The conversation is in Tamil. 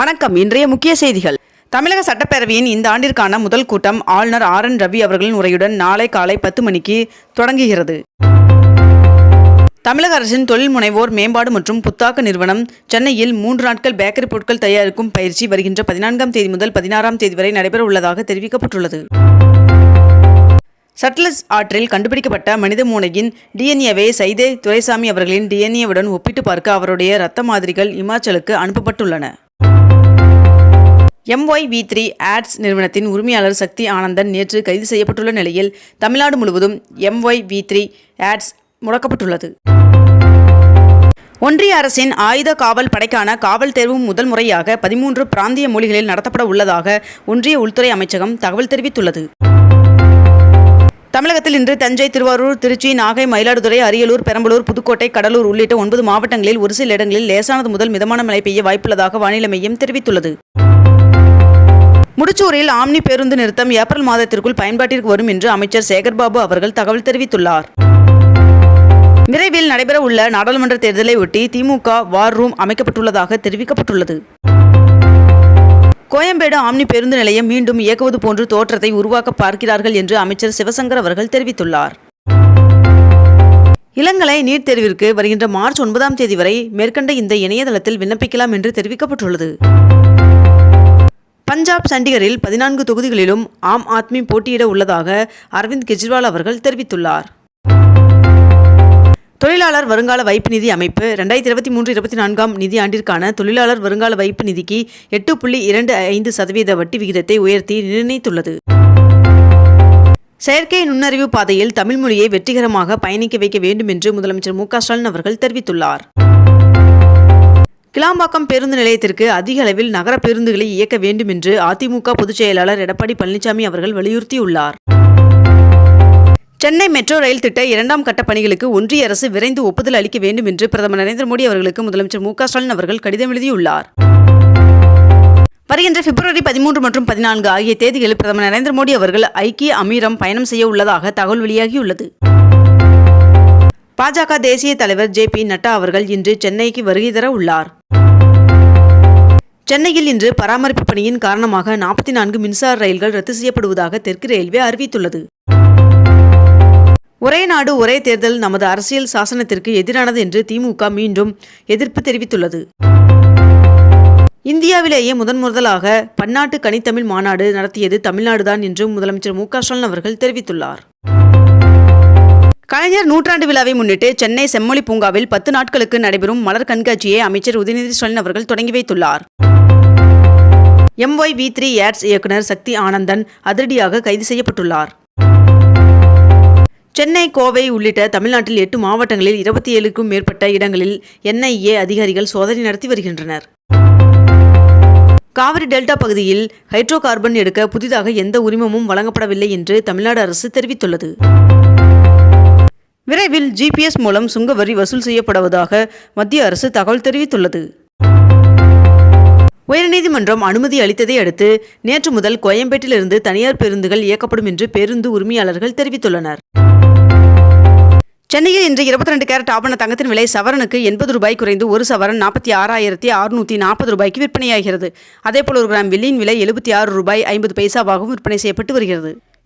வணக்கம். இன்றைய முக்கிய செய்திகள். தமிழக சட்டப்பேரவையின் இந்த ஆண்டிற்கான முதல் கூட்டம் ஆளுநர் ஆர் என் ரவி அவர்களின் உரையுடன் நாளை காலை பத்து மணிக்கு தொடங்குகிறது. தமிழக அரசின் தொழில் முனைவோர் மேம்பாடு மற்றும் புத்தாக்க நிறுவனம் சென்னையில் மூன்று நாட்கள் பேக்கரி பொருட்கள் தயாரிக்கும் பயிற்சி வருகின்ற பதினான்காம் தேதி முதல் பதினாறாம் தேதி வரை நடைபெற உள்ளதாக தெரிவிக்கப்பட்டுள்ளது. சட்லஸ் ஆற்றில் கண்டுபிடிக்கப்பட்ட மனித மூளையின் டிஎன்ஏவை சைதே துரைசாமி அவர்களின் டிஎன்ஏவுடன் ஒப்பிட்டு பார்க்க அவருடைய இரத்த மாதிரிகள் இமாச்சலுக்கு அனுப்பப்பட்டுள்ளன. எம்ஒய் வி த்ரீ ஆட்ஸ் நிறுவனத்தின் உரிமையாளர் சக்தி ஆனந்தன் நேற்று கைது செய்யப்பட்டுள்ள நிலையில் தமிழ்நாடு முழுவதும் எம்ஒய் வி த்ரீ ஆட்ஸ் முடக்கப்பட்டுள்ளது. ஒன்றிய அரசின் ஆயுத காவல் படைக்கான காவல் தேர்வு முதல் முறையாக பதிமூன்று பிராந்திய மொழிகளில் நடத்தப்பட உள்ளதாக ஒன்றிய உள்துறை அமைச்சகம் தகவல் தெரிவித்துள்ளது. தமிழகத்தில் இன்று தஞ்சை திருவாரூர் திருச்சி நாகை மயிலாடுதுறை அரியலூர் பெரம்பலூர் புதுக்கோட்டை கடலூர் உள்ளிட்ட ஒன்பது மாவட்டங்களில் ஒரு சில இடங்களில் லேசானது முதல் மிதமான மழை பெய்ய வாய்ப்புள்ளதாக வானிலை மையம் தெரிவித்துள்ளது. முடிச்சூரில் ஆம்னி பேருந்து நிறுத்தம் ஏப்ரல் மாதத்திற்குள் பயன்பாட்டிற்கு வரும் என்று அமைச்சர் சேகர்பாபு அவர்கள் தகவல் தெரிவித்துள்ளார். விரைவில் நடைபெற உள்ள நாடாளுமன்ற தேர்தலை ஒட்டி திமுக வார் ரூம் அமைக்கப்பட்டுள்ளதாக தெரிவிக்கப்பட்டுள்ளது. கோயம்பேடு ஆம்னி பேருந்து நிலையம் மீண்டும் இயக்குவது போன்று தோற்றத்தை உருவாக்க பார்க்கிறார்கள் என்று அமைச்சர் சிவசங்கர் அவர்கள் தெரிவித்துள்ளார். இளங்கலை நீட் தேர்விற்கு வருகின்ற மார்ச் ஒன்பதாம் தேதி வரை மேற்கண்ட இந்த இணையதளத்தில் விண்ணப்பிக்கலாம் என்று தெரிவிக்கப்பட்டுள்ளது. பஞ்சாப் சண்டிகரில் பதினான்கு தொகுதிகளிலும் ஆம் ஆத்மி போட்டியிட உள்ளதாக அரவிந்த் கெஜ்ரிவால் அவர்கள் தெரிவித்துள்ளார். தொழிலாளர் வருங்கால வைப்பு நிதி அமைப்பு ரெண்டாயிரத்தி இருபத்தி மூன்று இருபத்தி நான்காம் நிதி ஆண்டிற்கான தொழிலாளர் வருங்கால வைப்பு நிதிக்கு எட்டு புள்ளி இரண்டு ஐந்து சதவீத வட்டி விகிதத்தை உயர்த்தி நிர்ணயித்துள்ளது. செயற்கை நுண்ணறிவு பாதையில் தமிழ் மொழியை வெற்றிகரமாக பயணிக்க வைக்க வேண்டும் என்று முதலமைச்சர் மு க ஸ்டாலின் அவர்கள் தெரிவித்துள்ளார். கிளாம்பாக்கம் பேருந்து நிலையத்திற்கு அதிக அளவில் நகர பேருந்துகளை இயக்க வேண்டும் என்று அதிமுக பொதுச் செயலாளர் எடப்பாடி பழனிசாமி அவர்கள் வலியுறுத்தியுள்ளார். சென்னை மெட்ரோ ரயில் திட்ட இரண்டாம் கட்ட பணிகளுக்கு ஒன்றிய அரசு விரைந்து ஒப்புதல் அளிக்க வேண்டும் என்று பிரதமர் நரேந்திர மோடி அவர்களுக்கு முதலமைச்சர் மு ஸ்டாலின் அவர்கள் கடிதம் எழுதியுள்ளார். வருகின்ற பிப்ரவரி பதிமூன்று மற்றும் பதினான்கு ஆகிய தேதிகளில் பிரதமர் நரேந்திர மோடி அவர்கள் ஐக்கிய அமீரம் பயணம் செய்ய உள்ளதாக தகவல் வெளியாகியுள்ளது. பாஜக தேசிய தலைவர் ஜே பி நட்டா அவர்கள் இன்று சென்னைக்கு வருகை தர உள்ளார். சென்னையில் இன்று பராமரிப்பு பணியின் காரணமாக நாற்பத்தி நான்கு மின்சார ரயில்கள் ரத்து செய்யப்படுவதாக தெற்கு ரயில்வே அறிவித்துள்ளது. ஒரே நாடு ஒரே தேர்தல் நமது அரசியல் சாசனத்திற்கு எதிரானது என்று திமுக மீண்டும் எதிர்ப்பு தெரிவித்துள்ளது. இந்தியாவிலேயே முதன் முதலாக பன்னாட்டு கனித்தமிழ் மாநாடு நடத்தியது தமிழ்நாடுதான் என்றும் முதலமைச்சர் மு க ஸ்டாலின் அவர்கள் தெரிவித்துள்ளார். கலைஞர் நூற்றாண்டு விழாவை முன்னிட்டு சென்னை செம்மொழி பூங்காவில் பத்து நாட்களுக்கு நடைபெறும் மலர் கண்காட்சியை அமைச்சர் உதயநிதி ஸ்டாலின் அவர்கள் தொடங்கி வைத்துள்ளார். எம்ஒய் வி த்ரீ ஏட்ஸ் இயக்குனர் சக்தி ஆனந்தன் அதிரடியாக கைது செய்யப்பட்டுள்ளார். சென்னை கோவை உள்ளிட்ட தமிழ்நாட்டில் எட்டு மாவட்டங்களில் இருபத்தி ஏழுக்கும் மேற்பட்ட இடங்களில் என்ஐஏ அதிகாரிகள் சோதனை நடத்தி வருகின்றனர். காவிரி டெல்டா பகுதியில் ஹைட்ரோ கார்பன் எடுக்க புதிதாக எந்த உரிமமும் வழங்கப்படவில்லை என்று தமிழ்நாடு அரசு தெரிவித்துள்ளது. விரைவில் ஜிபிஎஸ் மூலம் சுங்க வரி வசூல் செய்யப்படுவதாக மத்திய அரசு தகவல் தெரிவித்துள்ளது. உயர்நீதிமன்றம் அனுமதி அளித்ததை அடுத்து நேற்று முதல் கோயம்பேட்டிலிருந்து தனியார் பேருந்துகள் இயக்கப்படும் என்று பேருந்து உரிமையாளர்கள் தெரிவித்துள்ளனர். சென்னையில் இன்று இருபத்தி ரெண்டு கேரட் ஆபண தங்கத்தின் விலை சவரனுக்கு எண்பது ரூபாய் குறைந்து ஒரு சவரன் நாற்பத்தி ஆறாயிரத்தி அறுநூற்றி நாற்பது ரூபாய்க்கு விற்பனையாகிறது. அதேபோல் ஒரு கிராம் வெள்ளியின் விலை எழுபத்தி ஆறு ரூபாய் ஐம்பது பைசாவாகவும் விற்பனை செய்யப்பட்டு வருகிறது.